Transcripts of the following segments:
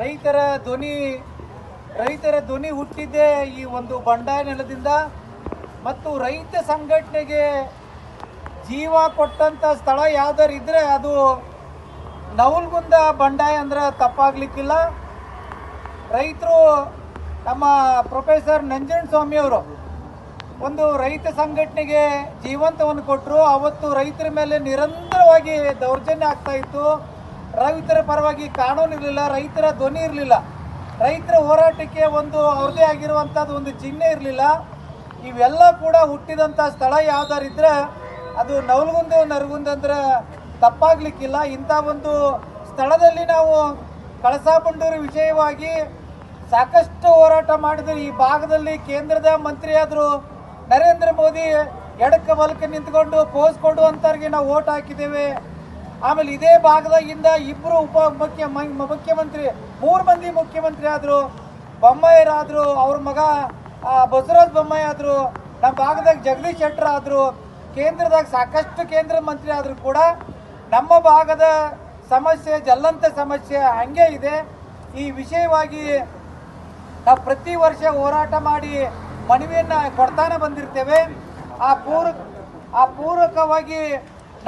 ರೈತರ ಧ್ವನಿ ರೈತರ ಧ್ವನಿ ಹುಟ್ಟಿದ್ದೇ ಈ ಒಂದು ಬಂಡಾಯ ನೆಲದಿಂದ ಮತ್ತು ರೈತ ಸಂಘಟನೆಗೆ ಜೀವ ಕೊಟ್ಟಂತ ಸ್ಥಳ ಯಾವ್ದಾರು ಇದ್ರೆ ಅದು ನವಲ್ಗುಂದ ಬಂಡಾಯ ಅಂದ್ರೆ ತಪ್ಪಾಗ್ಲಿಕ್ಕಿಲ್ಲ. ರೈತರು ನಮ್ಮ ಪ್ರೊಫೆಸರ್ ನಂಜನಸ್ವಾಮಿ ಅವರು ಒಂದು ರೈತ ಸಂಘಟನೆಗೆ ಜೀವಂತವನ್ನು ಕೊಟ್ಟರು ಅವತ್ತು ರೈತರ ಮೇಲೆ ನಿರಂತರವಾಗಿ ದೌರ್ಜನ್ಯ ಆಗ್ತಾ ಇತ್ತು. ರೈತರ ಪರವಾಗಿ ಕಾನೂನು ಇರಲಿಲ್ಲ, ರೈತರ ಧ್ವನಿ ಇರಲಿಲ್ಲ. ರೈತರ ಹೋರಾಟಕ್ಕೆ ಒಂದು ಅವ್ರದೇ ಆಗಿರುವಂಥದ್ದು ಒಂದು ಚಿಹ್ನೆ ಇರಲಿಲ್ಲ. ಇವೆಲ್ಲ ಕೂಡ ಹುಟ್ಟಿದಂಥ ಸ್ಥಳ ಯಾವ್ದಾರಿದ್ರೆ ಅದು ನವಲ್ಗುಂದು, ನರಗುಂದ ಅಂದ್ರೆ ತಪ್ಪಾಗ್ಲಿಕ್ಕಿಲ್ಲ. ಇಂಥ ಒಂದು ಸ್ಥಳದಲ್ಲಿ ನಾವು ಕಳಸಾ ಬಂಡೂರು ವಿಷಯವಾಗಿ ಸಾಕಷ್ಟು ಹೋರಾಟ ಮಾಡಿದ್ರು ಈ ಭಾಗದಲ್ಲಿ ಕೇಂದ್ರದ ಮಂತ್ರಿ ಆದ್ರು ನರೇಂದ್ರ ಮೋದಿ ಎಡಕ್ಕೆ ಬಲಕ್ಕೆ ನಿಂತ್ಕೊಂಡು ಪೋಸ್ ಅಂತವ್ರಿಗೆ ನಾವು ಓಟ್ ಹಾಕಿದ್ದೇವೆ. ಆಮೇಲೆ ಇದೇ ಭಾಗದಾಗಿಂದ ಇಬ್ಬರು ಉಪ ಮುಖ್ಯ ಮುಖ್ಯಮಂತ್ರಿ, ಮೂರು ಮಂದಿ ಮುಖ್ಯಮಂತ್ರಿ ಆದ್ರು ಬೊಮ್ಮಯ್ಯರಾದರು ಅವ್ರ ಮಗ ಬಸವರಾಜ್ ಬೊಮ್ಮಾಯಿ ಆದ್ರು, ನಮ್ಮ ಭಾಗದಾಗ ಜಗದೀಶ್ ಶೆಟ್ಟರ್ ಆದ್ರು, ಕೇಂದ್ರದಾಗ ಸಾಕಷ್ಟು ಕೇಂದ್ರ ಮಂತ್ರಿ ಆದ್ರು ಕೂಡ ನಮ್ಮ ಭಾಗದ ಸಮಸ್ಯೆ, ಜಲ್ಲಂತ ಸಮಸ್ಯೆ ಹಂಗೆ ಇದೆ. ಈ ವಿಷಯವಾಗಿ ನಾವು ಪ್ರತಿ ವರ್ಷ ಹೋರಾಟ ಮಾಡಿ ಮನವಿಯನ್ನು ಕೊಡ್ತಾನೆ ಬಂದಿರ್ತೇವೆ. ಆ ಪೂರ್ವ ಆ ಪೂರಕವಾಗಿ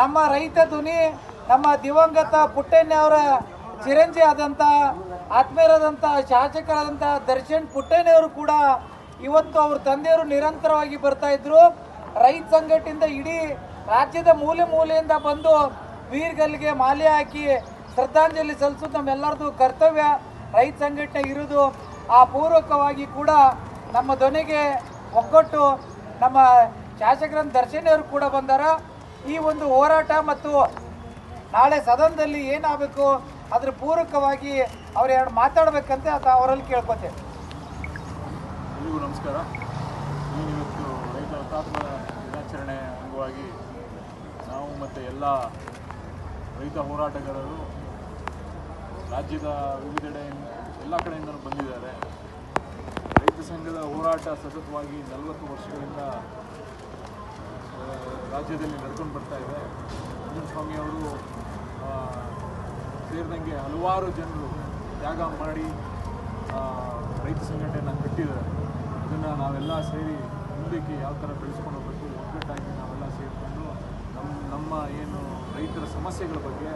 ನಮ್ಮ ರೈತ ಧ್ವನಿ ನಮ್ಮ ದಿವಂಗತ ಪುಟ್ಟಣ್ಣ ಅವರ ಚಿರಂಜಿ ಆದಂಥ ಆತ್ಮೀಯರಾದಂಥ ಶಾಸಕರಾದಂಥ ದರ್ಶನ್ ಪುಟ್ಟಣ್ಣವರು ಕೂಡ ಇವತ್ತು ಅವ್ರ ತಂದೆಯವರು ನಿರಂತರವಾಗಿ ಬರ್ತಾ ಇದ್ರು. ರೈತ ಸಂಘಟಿಂದ ಇಡೀ ರಾಜ್ಯದ ಮೂಲೆ ಮೂಲೆಯಿಂದ ಬಂದು ವೀರ್ಗಲ್ಗೆ ಮಾಲೆ ಹಾಕಿ ಶ್ರದ್ಧಾಂಜಲಿ ಸಲ್ಲಿಸೋದು ನಮ್ಮೆಲ್ಲರದು ಕರ್ತವ್ಯ. ರೈತ ಸಂಘಟನೆ ಇರುವುದು ಆ ಪೂರ್ವಕವಾಗಿ ಕೂಡ ನಮ್ಮ ದೊನೆಗೆ ಒಗ್ಗಟ್ಟು ನಮ್ಮ ಶಾಸಕರನ್ನ ದರ್ಶನಿಯವರು ಕೂಡ ಬಂದಾರ. ಈ ಒಂದು ಹೋರಾಟ ಮತ್ತು ನಾಳೆ ಸದನದಲ್ಲಿ ಏನಾಗಬೇಕು, ಅದ್ರ ಪೂರಕವಾಗಿ ಅವ್ರು ಎರಡು ಮಾತಾಡಬೇಕಂತೆ ಅದು ಅವರಲ್ಲಿ ಕೇಳ್ಕೊತೇವೆ ಎಲ್ಲರಿಗೂ ನಮಸ್ಕಾರ. ಇವತ್ತು ರೈತ ಹುತಾತ್ಮ ದಿನಾಚರಣೆ ಅಂಗವಾಗಿ ನಾವು ಮತ್ತು ಎಲ್ಲ ರೈತ ಹೋರಾಟಗಾರರು ರಾಜ್ಯದ ವಿವಿಧೆಡೆ ಎಲ್ಲ ಕಡೆಯಿಂದಲೂ ಬಂದಿದ್ದಾರೆ. ರೈತ ಸಂಘದ ಹೋರಾಟ ಸತತವಾಗಿ ನಲವತ್ತು ವರ್ಷಗಳಿಂದ ರಾಜ್ಯದಲ್ಲಿ ನಡ್ಕೊಂಡು ಬರ್ತಾ ಇದೆ. ಸ್ವಾಮಿ ಅವರು ಸೇರಿದಂಗೆ ಹಲವಾರು ಜನರು ತ್ಯಾಗ ಮಾಡಿ ರೈತ ಸಂಘಟನೆಯನ್ನು ಕಟ್ಟಿದ್ದಾರೆ. ಅದನ್ನು ನಾವೆಲ್ಲ ಸೇರಿ ಮುಂದಕ್ಕೆ ಯಾವ ಥರ ಬೆಳೆಸ್ಕೊಂಡು ಹೋಗ್ಬೇಕು, ಒಗ್ಗಟ್ಟಾಗಿ ನಾವೆಲ್ಲ ಸೇರಿಕೊಂಡು ನಮ್ಮ ನಮ್ಮ ಏನು ರೈತರ ಸಮಸ್ಯೆಗಳ ಬಗ್ಗೆ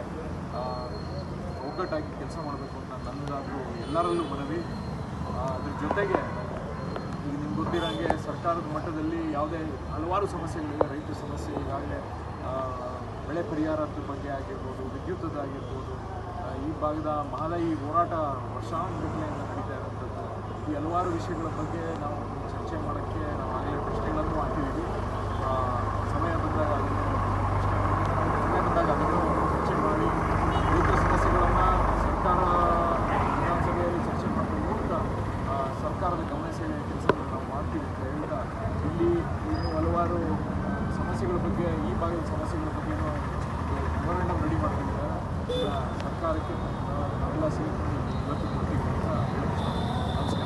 ಒಗ್ಗಟ್ಟಾಗಿ ಕೆಲಸ ಮಾಡಬೇಕು ಅಂತ ನನ್ನದಾದರೂ ಎಲ್ಲರಲ್ಲೂ ಮನವಿ. ಅದ್ರ ಜೊತೆಗೆ ಈಗ ನಿಮ್ಗೆ ಗೊತ್ತಿರೋಂಗೆ ಸರ್ಕಾರದ ಮಟ್ಟದಲ್ಲಿ ಯಾವುದೇ ಹಲವಾರು ಸಮಸ್ಯೆಗಳಿವೆ. ರೈತ ಸಮಸ್ಯೆ ಈಗಾಗಲೇ ಬೆಳೆ ಪರಿಹಾರದ ಬಗ್ಗೆ ಆಗಿರ್ಬೋದು ವಿದ್ಯುತ್ತದಾಗಿರ್ಬೋದು ಈ ಭಾಗದ ಮಹದಾಯಿ ಹೋರಾಟ ವರ್ಷಾನುಗಟ್ಟಲೆಯಿಂದ ನಡೀತಾ ಇರುವಂಥದ್ದು. ಈ ಹಲವಾರು ವಿಷಯಗಳ ಬಗ್ಗೆ ನಾವು ಚರ್ಚೆ ಮಾಡೋಕ್ಕೆ ನಾವು ಆಗಲೇ ಪ್ರಶ್ನೆಗಳನ್ನು ಹಾಕಿದ್ದೀವಿ ಆ, ಸಮಯ ಬಂದಾಗ ಅದನ್ನು ಪ್ರಶ್ನೆ ಸಮಯ ಬಂದಾಗ ಅದನ್ನು ಚರ್ಚೆ ಮಾಡಿ ರೈತರ ಸಮಸ್ಯೆಗಳನ್ನು ಸರ್ಕಾರ ವಿಧಾನಸಭೆಯಲ್ಲಿ ಚರ್ಚೆ ಮಾಡೋದ್ರ ಮೂಲಕ ಆ, ಸರ್ಕಾರದ ಗಮನ ಸೆಳೆಯುವ ಕೆಲಸವನ್ನು ನಾವು ಮಾಡ್ತೀವಿ ಅಂತ ಹೇಳ್ತಾ ಇಲ್ಲಿ ಇನ್ನೂ ಹಲವಾರು ಆ, ಸಮಸ್ಯೆಗಳ ಬಗ್ಗೆ ಈ ಭಾಗದ ಸಮಸ್ಯೆಗಳ ಬಗ್ಗೆ ರೆಡಿ ಮಾಡ್ತಿದ್ದಾರೆ ಸರ್ಕಾರಕ್ಕೆ ನಾವೆಲ್ಲ ಸೇರಿಕೊಂಡು ಇವತ್ತು